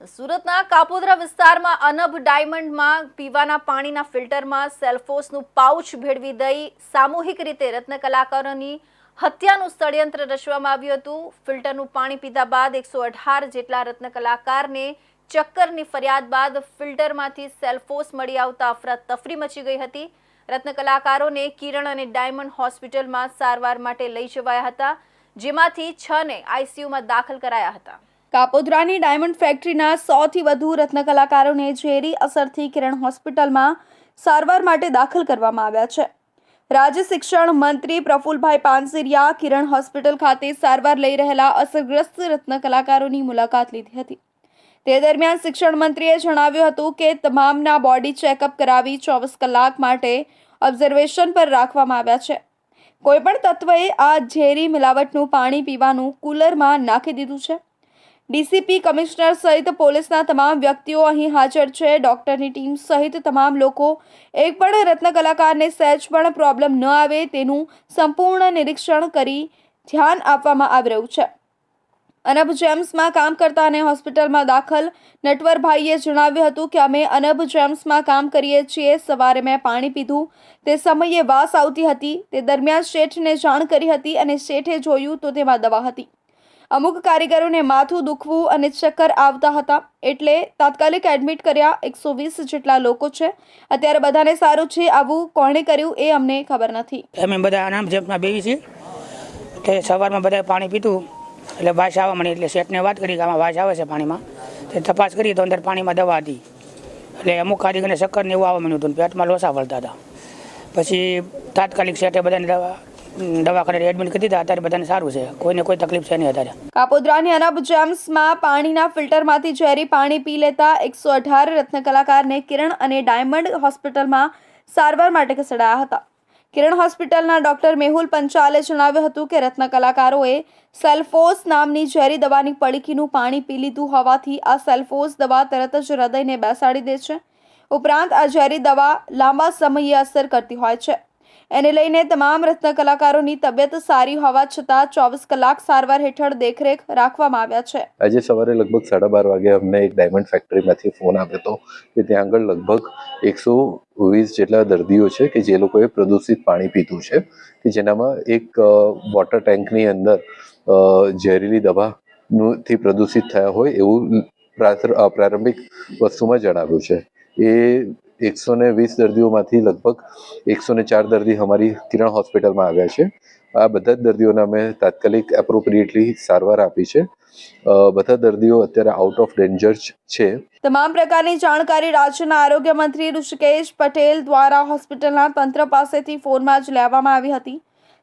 સુરતના કાપોદ્રા વિસ્તારમાં અનબ ડાયમંડમાં પીવાના પાણીના ફિલ્ટરમાં સેલ્ફોસનું પાઉચ ભેળવી દઈ સામૂહિક રીતે રત્ન કલાકારોની હત્યાનું ષડયંત્ર રચવામાં આવ્યું હતું. ફિલ્ટરનું પાણી પીધા બાદ એકસો અઢાર જેટલા રત્ન કલાકારને ચક્કરની ફરિયાદ બાદ ફિલ્ટરમાંથી સેલ્ફોસ મળી આવતા અફરાતફરી મચી ગઈ હતી. રત્ન કલાકારોને કિરણ અને ડાયમંડ હોસ્પિટલમાં સારવાર માટે લઈ જવાયા હતા, જેમાંથી છને આઈસીયુમાં દાખલ કરાયા હતા. કાપોદ્રાની ડાયમંડ ફેક્ટરીના સોથી વધુ રત્ન કલાકારોને ઝેરી અસરથી કિરણ હોસ્પિટલમાં સારવાર માટે દાખલ કરવામાં આવ્યા છે. રાજ્ય શિક્ષણ મંત્રી પ્રફુલભાઈ પાનસિરિયા કિરણ હોસ્પિટલ ખાતે સારવાર લઈ રહેલા અસરગ્રસ્ત રત્ન કલાકારોની મુલાકાત લીધી હતી. તે દરમિયાન શિક્ષણ મંત્રીએ જણાવ્યું હતું કે તમામના બોડી ચેકઅપ કરાવી ચોવીસ કલાક માટે ઓબ્ઝર્વેશન પર રાખવામાં આવ્યા છે. કોઈપણ તત્વએ આ ઝેરી મિલાવટનું પાણી પીવાનું કુલરમાં નાખી દીધું છે. ડીસીપી કમિશનર સહિત પોલીસના તમામ વ્યક્તિઓ અહીં હાજર છે. ડોક્ટરની ટીમ સહિત તમામ લોકો એક પણ રત્ન કલાકારને સહેજ પણ પ્રોબ્લેમ ન આવે તેનું સંપૂર્ણ નિરીક્ષણ કરી ધ્યાન આપવામાં આવી રહ્યું છે. અનબ જેમ્સમાં કામ કરતા અને હોસ્પિટલમાં દાખલ નટવરભાઈએ જણાવ્યું હતું કે, અમે અનબ જેમ્સમાં કામ કરીએ છીએ. સવારે મેં પાણી પીધું. તે સમયે વાસ આવતી હતી. તે દરમિયાન શેઠને જાણ કરી હતી અને શેઠે જોયું તો તેમાં દવા હતી. અમુક કારીગરોને માથું દુખવું અને ચક્કર આવતા હતા. એટલે તાત્કાલિક એડમિટ કર્યા એકસો વીસ જેટલા લોકો છે. અત્યારે બધાને સારું છે આવું કોણે કર્યું એ અમને ખબર નથી. અમે બધા આનામ જેમના બેવી છીએ. તે સવારમાં બધા પાણી પીધું. એટલે વાસ આવવા મળી એટલે શેઠને વાત કરી કે આમાં વાસ આવે છે પાણીમાં. તે તપાસ કરી તો અંદર પાણીમાં દવા હતી. એટલે અમુક કારીગરને ચક્કર ને એવું આવવા મળ્યું હતું પેટમાં લોસા વળતા હતા. પછી તાત્કાલિક સેટે બધાને દવા દવાખાને એડમિટ કરી અત્યારે બધાને સારું છે. કોઈને કોઈ તકલીફ છે નહીં અત્યારે. કાપોદ્રાની અનબ જેમ્સમાં પાણીના ફિલ્ટરમાંથી ઝેરી પાણી પી લેતા એકસો અઢાર રત્ન કલાકારને કિરણ અને ડાયમંડ હોસ્પિટલમાં સારવાર માટે ખસેડાયા હતા. કિરણ હોસ્પિટલના ડોક્ટર મેહુલ પંચાલે જણાવ્યું હતું કે રત્ન કલાકારોએ સેલ્ફોસ નામની ઝેરી દવાની પડીકીનું પાણી પી લીધું હોવાથી આ સેલ્ફોસ દવા તરત જ હૃદયને બેસાડી દે છે. ઉપરાંત આ ઝેરી દવા લાંબા સમયે અસર કરતી હોય છે. એને લઈને તમામ રત્ન કલાકારોની તબિયત સારી હોવા છતાં ચોવીસ કલાક સારવાર હેઠળ દેખરેખ રાખવામાં આવ્યા છે. આજે સવારે લગભગ સાડા બાર વાગે અમને એક ડાયમંડ ફેક્ટરીમાંથી ફોન આવ્યો હતો કે ત્યાં આગળ લગભગ એકસો વીસ જેટલા દર્દીઓ છે કે જે લોકોએ પ્રદૂષિત પાણી પીધું છે કે જેનામાં એક વોટર ટેન્કની અંદર ઝેરીલી દવાનું થી પ્રદૂષિત થયા હોય એવું પ્રારંભિક વસ્તુમાં જણાવ્યું છે. એ એકસો ને વીસ દર્દીઓમાંથી લગભગ એકસો ને ચાર દર્દી અમારી કિરણ હોસ્પિટલમાં આવ્યા છે. આ બધા જ દર્દીઓને અમે તાત્કાલિક એપ્રોપ્રિએટલી સારવાર આપી છે. બધા દર્દીઓ અત્યારે આઉટ ઓફ ડેન્જર છે. તમામ પ્રકારની જાણકારી રાજ્યના આરોગ્ય મંત્રી ઋષિકેશ પટેલ દ્વારા હોસ્પિટલના તંત્ર પાસેથી ફોનમાં જ લેવામાં આવી હતી.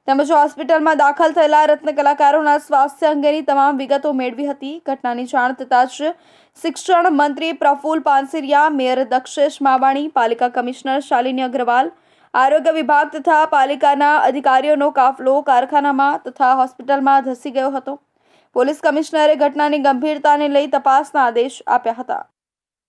તેમજ હોસ્પિટલમાં દાખલ થયેલા રત્ન કલાકારોના સ્વાસ્થ્ય અંગેની તમામ વિગતો મેળવી હતી. ઘટનાની જાણ થતાં જ શિક્ષણ મંત્રી પ્રફુલ પાનસિરિયા, મેયર દક્ષેશ માવાણી, પાલિકા કમિશનર શાલિની અગ્રવાલ, આરોગ્ય વિભાગ તથા પાલિકાના અધિકારીઓનો કાફલો કારખાનામાં તથા હોસ્પિટલમાં ધસી ગયો હતો. પોલીસ કમિશનરે ઘટનાની ગંભીરતાને લઈ તપાસના આદેશ આપ્યા હતા.